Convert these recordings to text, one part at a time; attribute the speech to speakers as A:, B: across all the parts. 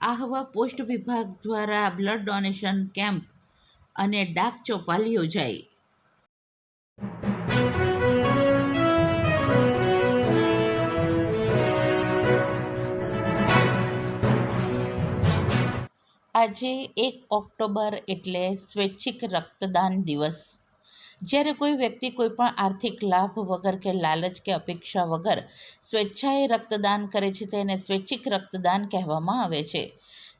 A: Ahwa post વિભાગ દ્વારા blood donation camp અને ડાક ચોપાલ યોજાઈ. આજે એક ઓક્ટોબર એટલે સ્વૈચ્છિક રક્તદાન દિવસ. જ્યારે કોઈ વ્યક્તિ કોઈ પણ આર્થિક લાભ વગર કે લાલચ કે અપેક્ષા વગર સ્વેચ્છાએ રક્તદાન કરે છે, તેને સ્વૈચ્છિક રક્તદાન કહેવામાં આવે છે.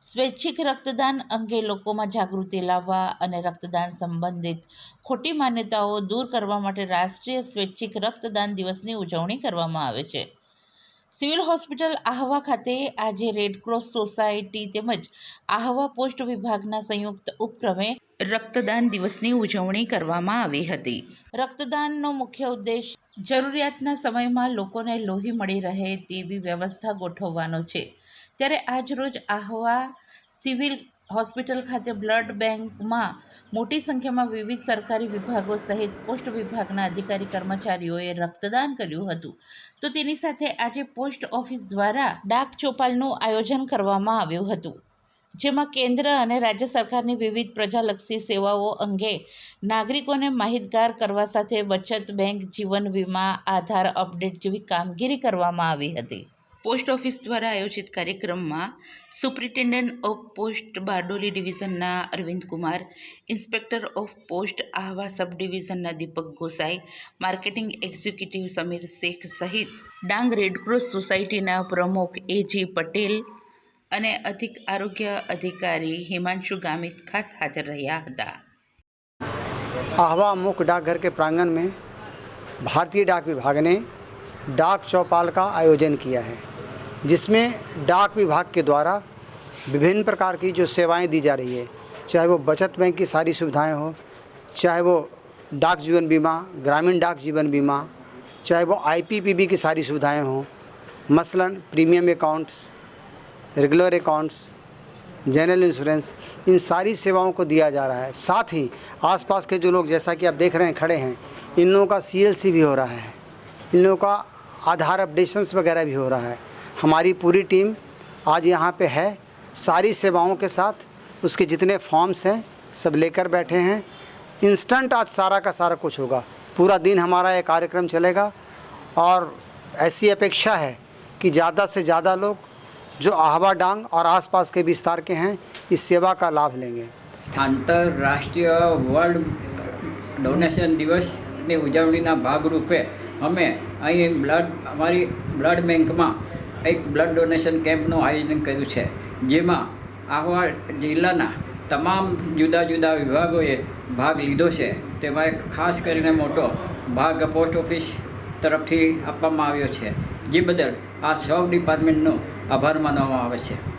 A: સ્વૈચ્છિક રક્તદાન અંગે લોકોમાં જાગૃતિ લાવવા અને રક્તદાન સંબંધિત ખોટી માન્યતાઓ દૂર કરવા માટે રાષ્ટ્રીય સ્વૈચ્છિક રક્તદાન દિવસની ઉજવણી કરવામાં આવે છે. સિવિલ હોસ્પિટલ આહવા ખાતે આજે રેડક્રોસ સોસાયટી તેમજ આહવા પોસ્ટ વિભાગના સંયુક્ત ઉપક્રમે રક્તદાન દિવસની ઉજવણી કરવામાં આવી હતી. રક્તદાનનો મુખ્ય ઉદ્દેશ જરૂરિયાતના સમયમાં લોકોને લોહી મળી રહે તેવી વ્યવસ્થા ગોઠવવાનો છે. ત્યારે આજરોજ આહવા સિવિલ હોસ્પિટલ ખાતે બ્લડ બેંકમાં મોટી સંખ્યામાં વિવિધ સરકારી વિભાગો સહિત પોસ્ટ વિભાગના અધિકારી કર્મચારીઓએ રક્તદાન કર્યું હતું. તો તેની સાથે આજે પોસ્ટ ઓફિસ દ્વારા ડાક ચોપાલનું આયોજન કરવામાં આવ્યું હતું, જેમાં કેન્દ્ર અને રાજ્ય સરકારની વિવિધ પ્રજાલક્ષી સેવાઓ અંગે નાગરિકોને માહિતગાર કરવા સાથે બચત બેંક જીવન વીમા આધાર અપડેટ જેવી કામગીરી કરવામાં આવી હતી. પોસ્ટ ઓફિસ દ્વારા આયોજિત કાર્યક્રમમાં superintendent of post Bardoli ડિવિઝનના Arvind Kumar inspector of post Ahwa sub ડિવિઝનના Deepak Gosai marketing executive Sameer Shaikh સહિત ડાંગ રેડક્રોસ સોસાયટીના પ્રમુખ એજી પટેલ અને અધિક આરોગ્ય અધિકારી હિમાંશુ ગામિત ખાસ હાજર રહ્યા હતા
B: आहवा मुख्य डाकघर के प्रांगण में भारतीय डाक विभाग ने डाक चौपाल का आयोजन किया है जिसमें डाक विभाग के द्वारा विभिन्न प्रकार की जो सेवाएँ दी जा रही है, चाहे वो बचत बैंक की सारी सुविधाएँ हो, चाहे वो डाक जीवन बीमा, ग्रामीण डाक जीवन बीमा, चाहे वो आईपीपीबी की सारी सुविधाएँ हों, मसलन, premium accounts, regular accounts, general insurance, इन सारी सेवाओं को दिया जा रहा है। साथ ही आसपास के जो लोग, जैसा कि आप देख रहे हैं, खड़े हैं, इन लोगों का सीएलसी भी हो रहा है। इन लोगों का आधार अपडेशंस वगैरह भी हो रहा है। हमारी पूरी टीम आज यहाँ पे है सारी सेवाओं के साथ उसके जितने फॉर्म्स हैं सब लेकर बैठे हैं इंस्टेंट आज सारा का सारा कुछ होगा पूरा दिन हमारा ये कार्यक्रम चलेगा और ऐसी अपेक्षा है कि ज़्यादा से ज़्यादा लोग जो आहवा डांग और आसपास के विस्तार के हैं इस सेवा का लाभ लेंगे
C: આંતરરાષ્ટ્રીય વર્લ્ડ ડોનેશન દિવસની ઉજવણીના ભાગરૂપે અમે અહીં બ્લડ અમારી બ્લડ બેંકમાં એક બ્લડ ડોનેશન કેમ્પનું આયોજન કર્યું છે, જેમાં આહવા જિલ્લાના તમામ જુદા જુદા વિભાગોએ ભાગ લીધો છે. તેમાં એક ખાસ કરીને મોટો ભાગ પોસ્ટ ઓફિસ તરફથી આપવામાં આવ્યો છે. જે બદલ આ સૌ ડિપાર્ટમેન્ટનો આભાર માનવામાં આવે છે.